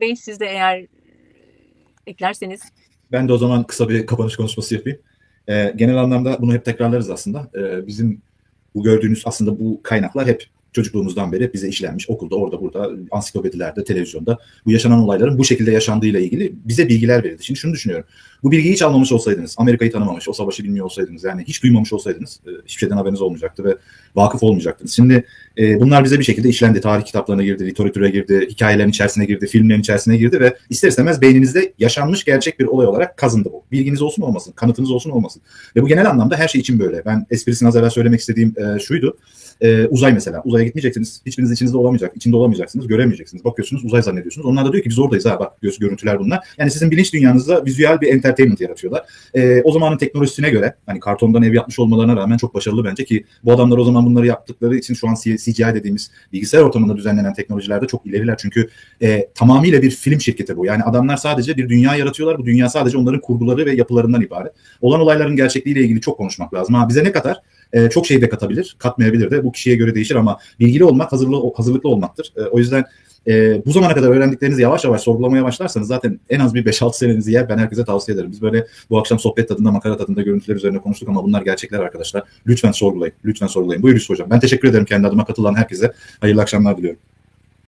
Bey siz de eğer eklerseniz Ben de o zaman kısa bir kapanış konuşması yapayım. Ee, genel anlamda bunu hep tekrarlarız aslında. Ee, bizim bu gördüğünüz aslında bu kaynaklar hep çocukluğumuzdan beri bize işlenmiş. Okulda, orada, burada, ansiklopedilerde, televizyonda bu yaşanan olayların bu şekilde yaşandığıyla ilgili bize bilgiler verildi. Şimdi şunu düşünüyorum. Bu bilgiyi hiç almamış olsaydınız, Amerika'yı tanımamış, o savaşı bilmiyor olsaydınız, yani hiç duymamış olsaydınız e, hiçbir şeyden haberiniz olmayacaktı ve vakıf olmayacaktınız. Şimdi e, bunlar bize bir şekilde işlendi. Tarih kitaplarına girdi, literatüre girdi, hikayelerin içerisine girdi, filmlerin içerisine girdi ve ister istemez beyninizde yaşanmış gerçek bir olay olarak kazındı bu. Bilginiz olsun olmasın, kanıtınız olsun olmasın. Ve bu genel anlamda her şey için böyle. Ben esprisini az evvel söylemek istediğim e, şuydu. E, uzay mesela. Uzaya gitmeyeceksiniz. Hiçbiriniz içinizde olamayacak. içinde olamayacaksınız. Göremeyeceksiniz. Bakıyorsunuz uzay zannediyorsunuz. Onlar da diyor ki biz oradayız ha bak görüntüler bunlar. Yani sizin bilinç dünyanızda vizüel bir entertainment yaratıyorlar. E, o zamanın teknolojisine göre hani kartondan ev yapmış olmalarına rağmen çok başarılı bence ki bu adamlar o zaman bunları yaptıkları için şu an CGI dediğimiz bilgisayar ortamında düzenlenen teknolojilerde çok ileriler. Çünkü e, tamamıyla bir film şirketi bu. Yani adamlar sadece bir dünya yaratıyorlar. Bu dünya sadece onların kurguları ve yapılarından ibaret. Olan olayların gerçekliğiyle ilgili çok konuşmak lazım. Ha bize ne kadar? E, çok şey de katabilir, katmayabilir de. Bu kişiye göre değişir ama bilgili olmak hazırlı, hazırlıklı olmaktır. E, o yüzden e, bu zamana kadar öğrendiklerinizi yavaş yavaş sorgulamaya başlarsanız zaten en az bir 5-6 senenizi yer. Ben herkese tavsiye ederim. Biz böyle bu akşam sohbet tadında, makara tadında görüntüler üzerine konuştuk ama bunlar gerçekler arkadaşlar. Lütfen sorgulayın. Lütfen sorgulayın. Buyur Yusuf Hocam. Ben teşekkür ederim kendi adıma katılan herkese. Hayırlı akşamlar diliyorum.